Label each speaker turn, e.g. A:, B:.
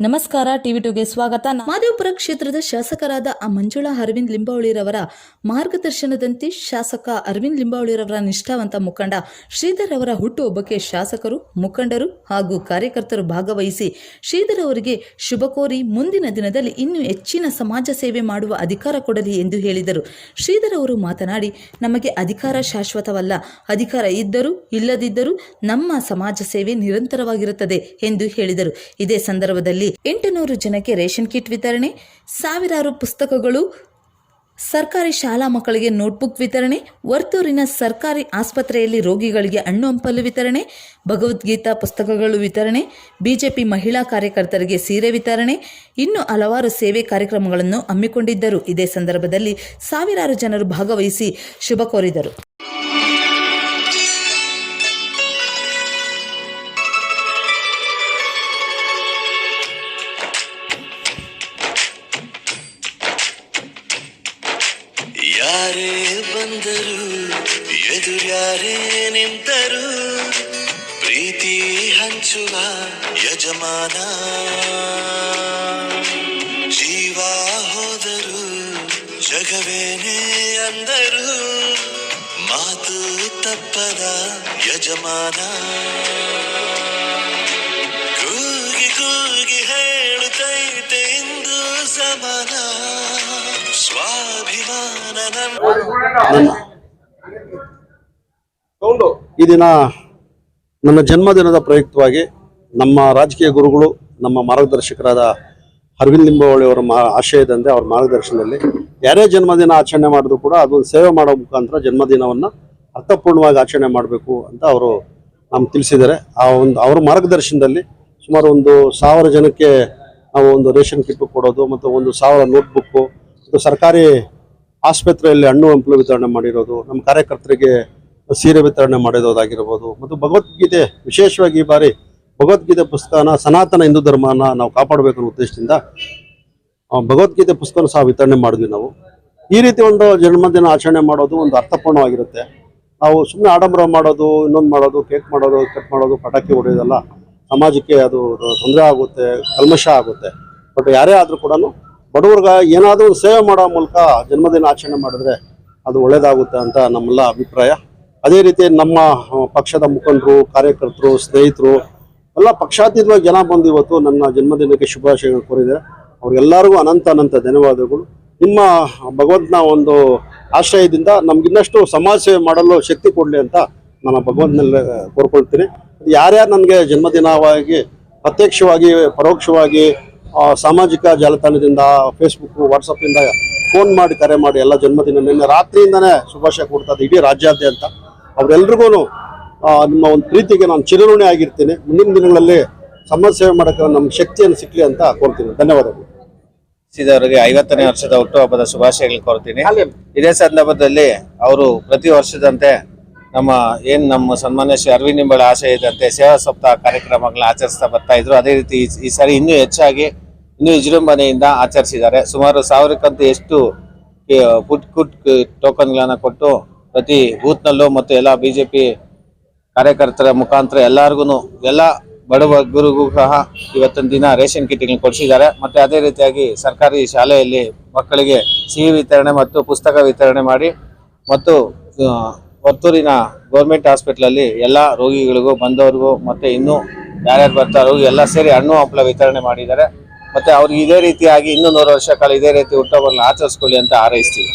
A: ನಮಸ್ಕಾರ, ಟಿವಿ ಟುಗೆ ಸ್ವಾಗತ.
B: ಮಾದೇವಪುರ ಕ್ಷೇತ್ರದ ಶಾಸಕರಾದ ಆ ಮಂಜುಳಾ ಅರವಿಂದ್ ಲಿಂಬಾವಳಿರವರ ಮಾರ್ಗದರ್ಶನದಂತೆ ಶಾಸಕ ಅರವಿಂದ್ ಲಿಂಬಾವಳಿರವರ ನಿಷ್ಠಾವಂತ ಮುಖಂಡ ಶ್ರೀಧರ್ ಅವರ ಹುಟ್ಟುಹಬ್ಬಕ್ಕೆ ಶಾಸಕರು, ಮುಖಂಡರು ಹಾಗೂ ಕಾರ್ಯಕರ್ತರು ಭಾಗವಹಿಸಿ ಶ್ರೀಧರ್ ಅವರಿಗೆ ಶುಭ ಕೋರಿ ಮುಂದಿನ ದಿನದಲ್ಲಿ ಇನ್ನೂ ಹೆಚ್ಚಿನ ಸಮಾಜ ಸೇವೆ ಮಾಡುವ ಅಧಿಕಾರ ಕೊಡಲಿ ಎಂದು ಹೇಳಿದರು. ಶ್ರೀಧರ್ ಅವರು ಮಾತನಾಡಿ, ನಮಗೆ ಅಧಿಕಾರ ಶಾಶ್ವತವಲ್ಲ. ಅಧಿಕಾರ ಇದ್ದರೂ, ಇಲ್ಲದಿದ್ದರೂ ನಮ್ಮ ಸಮಾಜ ಸೇವೆ ನಿರಂತರವಾಗಿರುತ್ತದೆ ಎಂದು ಹೇಳಿದರು. ಇದೇ ಸಂದರ್ಭದಲ್ಲಿ ಎಂಟುನೂರು ಜನಕ್ಕೆ ರೇಷನ್ ಕಿಟ್ ವಿತರಣೆ, ಸಾವಿರಾರು ಪುಸ್ತಕಗಳು, ಸರ್ಕಾರಿ ಶಾಲಾ ಮಕ್ಕಳಿಗೆ ನೋಟ್ಬುಕ್ ವಿತರಣೆ, ವರ್ತೂರಿನ ಸರ್ಕಾರಿ ಆಸ್ಪತ್ರೆಯಲ್ಲಿ ರೋಗಿಗಳಿಗೆ ಹಣ್ಣು ಹಂಪಲು ವಿತರಣೆ, ಭಗವದ್ಗೀತಾ ಪುಸ್ತಕಗಳು ವಿತರಣೆ, ಬಿಜೆಪಿ ಮಹಿಳಾ ಕಾರ್ಯಕರ್ತರಿಗೆ ಸೀರೆ ವಿತರಣೆ, ಇನ್ನು ಹಲವಾರು ಸೇವೆ ಕಾರ್ಯಕ್ರಮಗಳನ್ನು ಹಮ್ಮಿಕೊಂಡಿದ್ದರು. ಇದೇ ಸಂದರ್ಭದಲ್ಲಿ ಸಾವಿರಾರು ಜನರು ಭಾಗವಹಿಸಿ ಶುಭ ಕೋರಿದರು.
C: ಬಂದರು. ಎದುರ್ಯಾರೇ ನಿಂತರು. ಪ್ರೀತಿ ಹಂಚುವ ಯಜಮಾನ. ಜೀವ ಹೋದರು. ಜಗವೇನೇ ಅಂದರು. ಮಾತು ತಪ್ಪದ ಯಜಮಾನ. ಕೂಗಿ ಕೂಗಿ ಹೇಳುತ್ತೈತೆ.
D: ಈ ದಿನ ನನ್ನ ಜನ್ಮದಿನದ ಪ್ರಯುಕ್ತವಾಗಿ ನಮ್ಮ ರಾಜಕೀಯ ಗುರುಗಳು, ನಮ್ಮ ಮಾರ್ಗದರ್ಶಕರಾದ ಅರವಿಂದ್ ಲಿಂಬಾವಳಿ ಅವರ ಆಶಯದಂತೆ ಅವರ ಮಾರ್ಗದರ್ಶನದಲ್ಲಿ ಯಾರೇ ಜನ್ಮದಿನ ಆಚರಣೆ ಮಾಡಿದ್ರು ಕೂಡ ಅದೊಂದು ಸೇವೆ ಮಾಡೋ ಮುಖಾಂತರ ಜನ್ಮದಿನವನ್ನು ಅರ್ಥಪೂರ್ಣವಾಗಿ ಆಚರಣೆ ಮಾಡಬೇಕು ಅಂತ ಅವರು ನಮ್ಗೆ ತಿಳಿಸಿದ್ದಾರೆ. ಆ ಒಂದು ಅವರ ಮಾರ್ಗದರ್ಶನದಲ್ಲಿ ಸುಮಾರು ಒಂದು ಸಾವಿರ ಜನಕ್ಕೆ ನಾವು ಒಂದು ರೇಷನ್ ಕಿಟ್ ಕೊಡೋದು, ಮತ್ತು ಒಂದು ಸಾವಿರ ನೋಟ್ಬುಕ್ಕು, ಮತ್ತು ಸರ್ಕಾರಿ ಆಸ್ಪತ್ರೆಯಲ್ಲಿ ಹಣ್ಣು ಹಂಪಲು ವಿತರಣೆ ಮಾಡಿರೋದು, ನಮ್ಮ ಕಾರ್ಯಕರ್ತರಿಗೆ ಸೀರೆ ವಿತರಣೆ ಮಾಡಿರೋದಾಗಿರ್ಬೋದು, ಮತ್ತು ಭಗವದ್ಗೀತೆ, ವಿಶೇಷವಾಗಿ ಈ ಬಾರಿ ಭಗವದ್ಗೀತೆ ಪುಸ್ತಕನ ಸನಾತನ ಹಿಂದೂ ಧರ್ಮನ ನಾವು ಕಾಪಾಡಬೇಕು ಅನ್ನೋ ಉದ್ದೇಶದಿಂದ ಭಗವದ್ಗೀತೆ ಪುಸ್ತಕನ ಸಹ ವಿತರಣೆ ಮಾಡಿದ್ವಿ ನಾವು. ಈ ರೀತಿ ಒಂದು ಜನ್ಮದಿನ ಆಚರಣೆ ಮಾಡೋದು ಒಂದು ಅರ್ಥಪೂರ್ಣವಾಗಿರುತ್ತೆ. ನಾವು ಸುಮ್ಮನೆ ಆಡಂಬರ ಮಾಡೋದು, ಇನ್ನೊಂದು ಮಾಡೋದು, ಕೇಕ್ ಮಾಡೋದು, ಕಟ್ ಮಾಡೋದು, ಪಟಾಕಿ ಹೊಡೆಯೋದಲ್ಲ, ಸಮಾಜಕ್ಕೆ ಅದು ತೊಂದರೆ ಆಗುತ್ತೆ, ಕಲ್ಮಶ ಆಗುತ್ತೆ. ಬಟ್ ಯಾರೇ ಆದರೂ ಕೂಡ ಬಡವ್ರಿಗೆ ಏನಾದರೂ ಸೇವೆ ಮಾಡೋ ಮೂಲಕ ಜನ್ಮದಿನ ಆಚರಣೆ ಮಾಡಿದ್ರೆ ಅದು ಒಳ್ಳೇದಾಗುತ್ತೆ ಅಂತ ನಮ್ಮೆಲ್ಲ ಅಭಿಪ್ರಾಯ. ಅದೇ ರೀತಿ ನಮ್ಮ ಪಕ್ಷದ ಮುಖಂಡರು, ಕಾರ್ಯಕರ್ತರು, ಸ್ನೇಹಿತರು, ಎಲ್ಲ ಪಕ್ಷಾತೀತವಾಗಿ ಜನ ಬಂದು ಇವತ್ತು ನನ್ನ ಜನ್ಮದಿನಕ್ಕೆ ಶುಭಾಶಯಗಳು ಕೋರಿದ್ದಾರೆ ಅವ್ರಿಗೆಲ್ಲರಿಗೂ ಅನಂತ ಅನಂತ ಧನ್ಯವಾದಗಳು. ನಿಮ್ಮ ಭಗವಂತನ ಒಂದು ಆಶ್ರಯದಿಂದ ನಮ್ಗಿನ್ನಷ್ಟು ಸಮಾಜ ಸೇವೆ ಮಾಡಲು ಶಕ್ತಿ ಕೊಡಲಿ ಅಂತ ನಾನು ಭಗವಂತನಲ್ಲಿ ಕೋರ್ಕೊಳ್ತೀನಿ. ಯಾರ್ಯಾರು ನನಗೆ ಜನ್ಮದಿನವಾಗಿ ಪ್ರತ್ಯಕ್ಷವಾಗಿ, ಪರೋಕ್ಷವಾಗಿ ಸಾಮಾಜಿಕ ಜಾಲತಾಣದಿಂದ ಫೇಸ್ಬುಕ್ ವಾಟ್ಸಪ್ಪಿಂದ ಫೋನ್ ಮಾಡಿ ಕರೆ ಮಾಡಿ ಎಲ್ಲ ಜನ್ಮದಿನ ನಿನ್ನೆ ರಾತ್ರಿಯಿಂದನೇ ಶುಭಾಶಯ ಕೊಡ್ತಾ ಇದ್ದೆ ಇಡೀ ರಾಜ್ಯಾದ್ಯಂತ. ಅವರೆಲ್ರಿಗೂ ನಿಮ್ಮ ಒಂದು ಪ್ರೀತಿಗೆ ನಾನು ಚಿರಋಣಿ ಆಗಿರ್ತೀನಿ. ಮುಂದಿನ ದಿನಗಳಲ್ಲಿ ಸಮಾಜ ಸೇವೆ ಮಾಡೋಕ್ಕೆ ನಮ್ಮ ಶಕ್ತಿಯನ್ನು ಸಿಕ್ಕಲಿ ಅಂತ ಕೋರ್ತೀನಿ. ಧನ್ಯವಾದಗಳು.
E: ಅವರಿಗೆ ಐವತ್ತನೇ ವರ್ಷದ ಹುಟ್ಟುಹಬ್ಬದ ಶುಭಾಶಯಗಳು ಕೋರ್ತೀನಿ. ಇದೇ ಸಂದರ್ಭದಲ್ಲಿ ಅವರು ಪ್ರತಿ ವರ್ಷದಂತೆ ನಮ್ಮ ಏನು ನಮ್ಮ ಸನ್ಮಾನ್ಯ ಶ್ರೀ ಅರವಿಂದ್ ನಿಂಬಳ ಆಶಯ ಇದ್ದಂತೆ ಸೇವಾ ಸಪ್ತಾಹ ಕಾರ್ಯಕ್ರಮಗಳನ್ನ ಆಚರಿಸ್ತಾ ಬರ್ತಾ ಇದ್ರು. ಅದೇ ರೀತಿ ಈ- ಸಾರಿ ಇನ್ನೂ ಹೆಚ್ಚಾಗಿ ಇನ್ನೂ ವಿಜೃಂಭಣೆಯಿಂದ ಆಚರಿಸಿದ್ದಾರೆ. ಸುಮಾರು ಸಾವಿರಕ್ಕಂತ ಎಷ್ಟು ಫುಡ್ ಕುಟ್ ಟೋಕನ್ಗಳನ್ನ ಕೊಟ್ಟು ಪ್ರತಿ ಬೂತ್ನಲ್ಲೂ ಮತ್ತು ಎಲ್ಲ ಬಿಜೆಪಿ ಕಾರ್ಯಕರ್ತರ ಮುಖಾಂತರ ಎಲ್ಲರಿಗೂ ಎಲ್ಲ ಬಡವ ಗುರುಗೂ ಸಹ ಇವತ್ತಿನ ದಿನ ರೇಷನ್ ಕಿಟ್ಗಳನ್ನು ಕೊಡಿಸಿದ್ದಾರೆ. ಮತ್ತೆ ಅದೇ ರೀತಿಯಾಗಿ ಸರ್ಕಾರಿ ಶಾಲೆಯಲ್ಲಿ ಮಕ್ಕಳಿಗೆ ಸಿಹಿ ವಿತರಣೆ ಮತ್ತು ಪುಸ್ತಕ ವಿತರಣೆ ಮಾಡಿ ಮತ್ತು ಆ, ವರ್ತೂರಿನ ಗೌರ್ಮೆಂಟ್ ಹಾಸ್ಪಿಟ್ಲಲ್ಲಿ ಎಲ್ಲ ರೋಗಿಗಳಿಗೂ ಬಂದವ್ರಿಗೂ ಮತ್ತೆ ಇನ್ನೂ ಯಾರ್ಯಾರು ಬರ್ತಾರೋ ಎಲ್ಲ ಸೇರಿ ಹಣ್ಣು ಹಂಪಲ ವಿತರಣೆ ಮಾಡಿದ್ದಾರೆ. ಮತ್ತೆ ಅವ್ರಿಗೆ ಇದೇ ರೀತಿಯಾಗಿ ಇನ್ನೂ ನೂರು ವರ್ಷ ಕಾಲ ಇದೇ ರೀತಿ ಹುಟ್ಟುಹಬ್ಬಗಳನ್ನ ಆಚರಿಸ್ಕೊಳ್ಳಿ ಅಂತ ಹಾರೈಸ್ತೀವಿ.